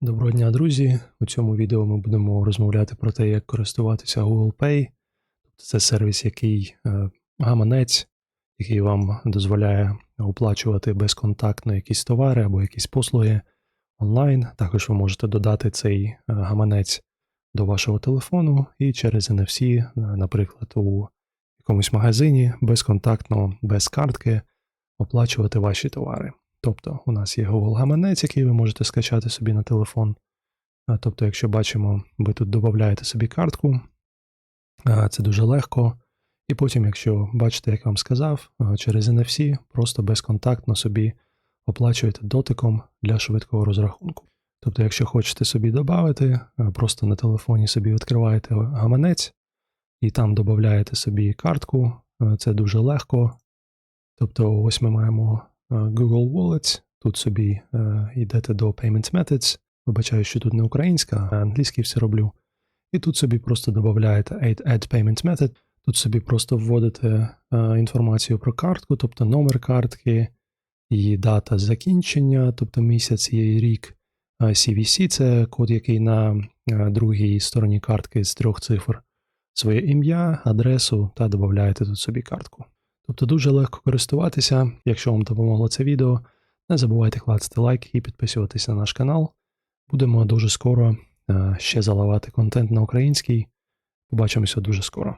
Доброго дня, друзі! У цьому відео ми будемо розмовляти про те, як користуватися Google Pay. Це сервіс, який е, гаманець, який вам дозволяє оплачувати безконтактно якісь товари або якісь послуги онлайн. Також ви можете додати цей е, гаманець до вашого телефону і через NFC, е, наприклад, у якомусь магазині безконтактно, без картки оплачувати ваші товари. Тобто, у нас є Google гаманець, який ви можете скачати собі на телефон. Тобто, якщо бачимо, ви тут додаєте собі картку, це дуже легко. І потім, якщо бачите, як я вам сказав, через NFC просто безконтактно собі оплачуєте дотиком для швидкого розрахунку. Тобто, якщо хочете собі додати, просто на телефоні собі відкриваєте гаманець і там додаєте собі картку, це дуже легко. Тобто, ось ми маємо Google Wallets, тут собі е, йдете до Payments Methods, вибачаю, що тут не українська, а англійський все роблю. І тут собі просто додаєте Add, Payments Method, тут собі просто вводите е, інформацію про картку, тобто номер картки, її дата закінчення, тобто місяць і рік. CVC це код, який на е, другій стороні картки з трьох цифр. Своє ім'я, адресу та додаєте тут собі картку. Тобто дуже легко користуватися. Якщо вам допомогло це відео, не забувайте клацати лайк і підписуватися на наш канал. Будемо дуже скоро е, ще заливати контент на український. Побачимося дуже скоро.